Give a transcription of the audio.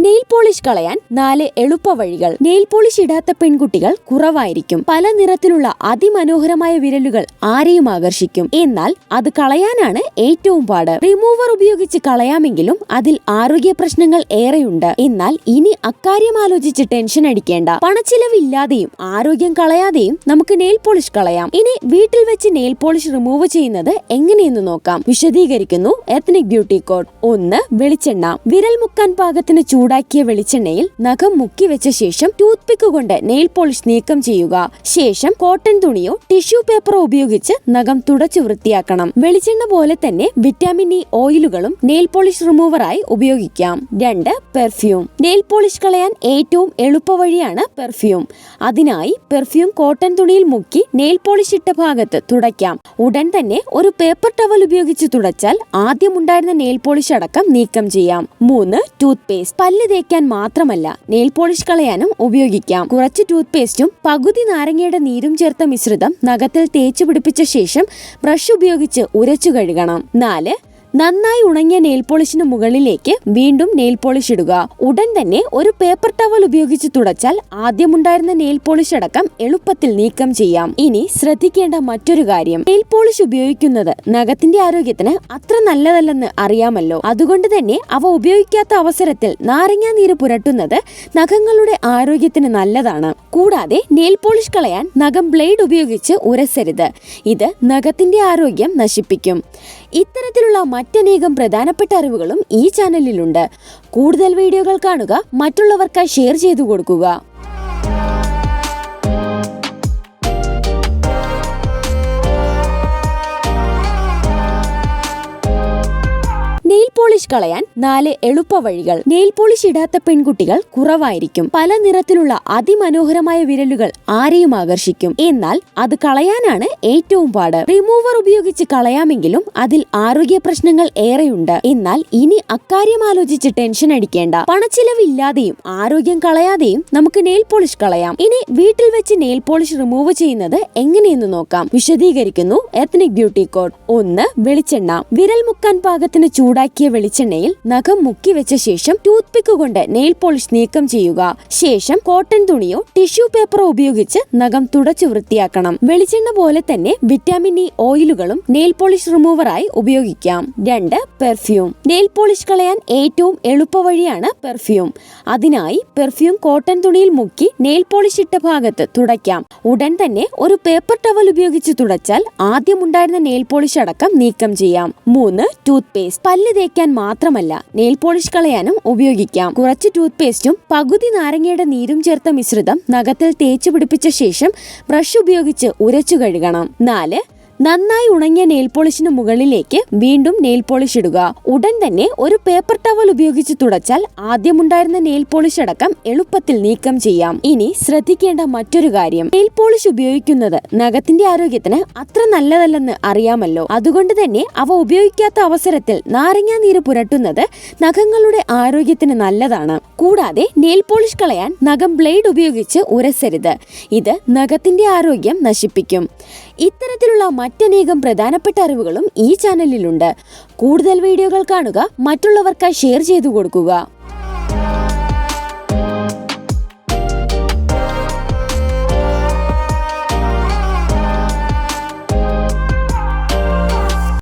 Nail polish കളയാൻ നാല് എളുപ്പ വഴികൾ. നെയിൽ പോളിഷ് ഇടാത്ത പെൺകുട്ടികൾ കുറവായിരിക്കും. പല നിറത്തിലുള്ള അതിമനോഹരമായ വിരലുകൾ ആരെയും ആകർഷിക്കും. എന്നാൽ അത് കളയാനാണ് ഏറ്റവും പാട്. റിമൂവർ ഉപയോഗിച്ച് കളയാമെങ്കിലും അതിൽ ആരോഗ്യ പ്രശ്നങ്ങൾ ഏറെയുണ്ട്. എന്നാൽ ഇനി അക്കാര്യം ആലോചിച്ച് ടെൻഷൻ അടിക്കേണ്ട. പണച്ചിലവില്ലാതെയും ആരോഗ്യം കളയാതെയും നമുക്ക് നെയിൽ പോളിഷ് കളയാം. ഇനി വീട്ടിൽ വെച്ച് നെയിൽ പോളിഷ് റിമൂവ് ചെയ്യുന്നത് എങ്ങനെയെന്ന് നോക്കാം. വിശദീകരിക്കുന്നു എത്നിക് ബ്യൂട്ടി കോഡ് ഒന്ന് വെളിച്ചെണ്ണ. വിരൽ മുക്കാൻ പാകത്തിന് ചൂടാക്കിയ വെളിച്ചെണ്ണയിൽ നഖം മുക്കി വെച്ച ശേഷം ടൂത്ത് പിക്ക് കൊണ്ട് നെയിൽ പോളിഷ് നീക്കം ചെയ്യുക. ശേഷം കോട്ടൺ തുണിയോ ടിഷ്യൂ പേപ്പറോ ഉപയോഗിച്ച് നഖം തുടച്ചു വൃത്തിയാക്കണം. വെളിച്ചെണ്ണ പോലെ തന്നെ വിറ്റാമിൻ ഇ ഓയിലുകളും നെയിൽ പോളിഷ് റിമൂവറായി ഉപയോഗിക്കാം. രണ്ട് പെർഫ്യൂം നെയിൽ പോളിഷ് കളയാൻ ഏറ്റവും എളുപ്പവഴിയാണ് പെർഫ്യൂം അതിനായി പെർഫ്യൂം കോട്ടൺ തുണിയിൽ മുക്കി നെയിൽ പോളിഷ് ഇട്ട ഭാഗത്ത് തുടയ്ക്കാം. ഉടൻ തന്നെ ഒരു പേപ്പർ ടവൽ ഉപയോഗിച്ച് തുടച്ചാൽ ആദ്യം ഉണ്ടായിരുന്ന നെയിൽ പോളിഷ് അടക്കം നീക്കം ചെയ്യാം. മൂന്ന് ടൂത്ത് പേസ്റ്റ് പല്ല് തേക്കാൻ മാത്രമല്ല നെയിൽ പോളിഷ് കളയാനും ഉപയോഗിക്കാം. കുറച്ച് ടൂത്ത് പേസ്റ്റും പകുതി നാരങ്ങയുടെ നീരും ചേർത്ത മിശ്രിതം നഖത്തിൽ തേച്ചു പിടിപ്പിച്ച ശേഷം ബ്രഷ് ഉപയോഗിച്ച് ഉരച്ചു കഴുകണം. നാല് നന്നായി ഉണങ്ങിയ നെയിൽ പോളിഷിന് മുകളിലേക്ക് വീണ്ടും നെയിൽ പോളിഷ് ഇടുക. ഉടൻ തന്നെ ഒരു പേപ്പർ ടവൽ ഉപയോഗിച്ച് തുടച്ചാൽ ആദ്യമുണ്ടായിരുന്ന നെയിൽ പോളിഷ് അടക്കം എളുപ്പത്തിൽ നീക്കം ചെയ്യാം. ഇനി ശ്രദ്ധിക്കേണ്ട മറ്റൊരു കാര്യം. നെയിൽ പോളിഷ് ഉപയോഗിക്കുന്നത് നഖത്തിന്റെ ആരോഗ്യത്തിന് അത്ര നല്ലതല്ലെന്ന് അറിയാമല്ലോ. അതുകൊണ്ട് തന്നെ അവ ഉപയോഗിക്കാത്ത അവസരത്തിൽ നാരങ്ങാ നീര് പുരട്ടുന്നത് നഖങ്ങളുടെ ആരോഗ്യത്തിന് നല്ലതാണ്. കൂടാതെ നെയിൽ പോളിഷ് കളയാൻ നഖം ബ്ലേഡ് ഉപയോഗിച്ച് ഉരസരുത്. ഇത് നഖത്തിന്റെ ആരോഗ്യം നശിപ്പിക്കും. ഇത്തരത്തിലുള്ള മറ്റനേകം പ്രധാനപ്പെട്ട അറിവുകളും ഈ ചാനലിലുണ്ട്. കൂടുതൽ വീഡിയോകൾ കാണുക മറ്റുള്ളവർക്കായി ഷെയർ ചെയ്തു കൊടുക്കുക. പോളിഷ് കളയാൻ നാല് എളുപ്പ വഴികൾ. നെയിൽ പോളിഷ് ഇടാത്ത പെൺകുട്ടികൾ കുറവായിരിക്കും. പല നിറത്തിലുള്ള അതിമനോഹരമായ വിരലുകൾ ആരെയും ആകർഷിക്കും. എന്നാൽ അത് കളയാനാണ് ഏറ്റവും പാട്. റിമൂവർ ഉപയോഗിച്ച് കളയാമെങ്കിലും അതിൽ ആരോഗ്യ പ്രശ്നങ്ങൾ ഏറെയുണ്ട്. എന്നാൽ ഇനി അക്കാര്യം ആലോചിച്ച് ടെൻഷൻ അടിക്കേണ്ട. പണച്ചിലവില്ലാതെയും ആരോഗ്യം കളയാതെയും നമുക്ക് നെയിൽ പോളിഷ് കളയാം. ഇനി വീട്ടിൽ വെച്ച് നെയിൽ പോളിഷ് റിമൂവ് ചെയ്യുന്നത് എങ്ങനെയെന്ന് നോക്കാം. വിശദീകരിക്കുന്നു എത്നിക് ബ്യൂട്ടി കോഡ്. ഒന്ന് വെളിച്ചെണ്ണ. വിരൽ മുക്കാൻ പാകത്തിന് ചൂടാക്കിയ വെളിച്ചെണ്ണയിൽ നഖം മുക്കി വെച്ച ശേഷം ടൂത്ത് പിക്ക് കൊണ്ട് നെയിൽ പോളിഷ് നീക്കം ചെയ്യുക. ശേഷം കോട്ടൺ തുണിയോ ടിഷ്യൂ പേപ്പറോ ഉപയോഗിച്ച് നഖം തുടച്ചു വൃത്തിയാക്കണം. വെളിച്ചെണ്ണ പോലെ തന്നെ വിറ്റാമിൻ ഇ ഓയിലുകളും നെയിൽ പോളിഷ് റിമൂവറായി ഉപയോഗിക്കാം. രണ്ട് പെർഫ്യൂം. നെയിൽ പോളിഷ് കളയാൻ ഏറ്റവും എളുപ്പവഴിയാണ് പെർഫ്യൂം. അതിനായി പെർഫ്യൂം കോട്ടൺ തുണിയിൽ മുക്കി നെയിൽ പോളിഷ് ഇട്ട ഭാഗത്ത് തുടയ്ക്കാം. ഉടൻ തന്നെ ഒരു പേപ്പർ ടവൽ ഉപയോഗിച്ച് തുടച്ചാൽ ആദ്യം ഉണ്ടായിരുന്ന നെയിൽ പോളിഷ് അടക്കം നീക്കം ചെയ്യാം. മൂന്ന് ടൂത്ത് പേസ്റ്റ്. പല്ല് തേക്കാൻ മാത്രമല്ല നെയിൽ പോളിഷ് കളയാനും ഉപയോഗിക്കാം. കുറച്ച് ടൂത്ത് പേസ്റ്റും പകുതി നാരങ്ങയുടെ നീരും ചേർത്ത മിശ്രിതം നഖത്തിൽ തേച്ചു പിടിപ്പിച്ച ശേഷം ബ്രഷ് ഉപയോഗിച്ച് ഉരച്ചു കഴുകണം. നാല് നന്നായി ഉണങ്ങിയ നെയിൽ പോളിഷിന് മുകളിലേക്ക് വീണ്ടും നെയിൽ പോളിഷ് ഇടുക. ഉടൻ തന്നെ ഒരു പേപ്പർ ടവൽ ഉപയോഗിച്ച് തുടച്ചാൽ ആദ്യമുണ്ടായിരുന്ന നെയിൽ പോളിഷ് അടക്കം എളുപ്പത്തിൽ നീക്കം ചെയ്യാം. ഇനി ശ്രദ്ധിക്കേണ്ട മറ്റൊരു കാര്യം. നെയിൽ പോളിഷ് ഉപയോഗിക്കുന്നത് നഖത്തിന്റെ ആരോഗ്യത്തിന് അത്ര നല്ലതല്ലെന്ന് അറിയാമല്ലോ. അതുകൊണ്ട് തന്നെ അവ ഉപയോഗിക്കാത്ത അവസരത്തിൽ നാരങ്ങാ നീര് പുരട്ടുന്നത് നഖങ്ങളുടെ ആരോഗ്യത്തിന് നല്ലതാണ്. കൂടാതെ നെയിൽ പോളിഷ് കളയാൻ നഖം ബ്ലേഡ് ഉപയോഗിച്ച് ഉരസരുത്. ഇത് നഖത്തിന്റെ ആരോഗ്യം നശിപ്പിക്കും. ഇത്തരത്തിലുള്ള മറ്റനേകം പ്രധാനപ്പെട്ട അറിവുകളും ഈ ചാനലിലുണ്ട്. കൂടുതൽ വീഡിയോകൾ കാണുക മറ്റുള്ളവർക്ക് ഷെയർ ചെയ്തു കൊടുക്കുക.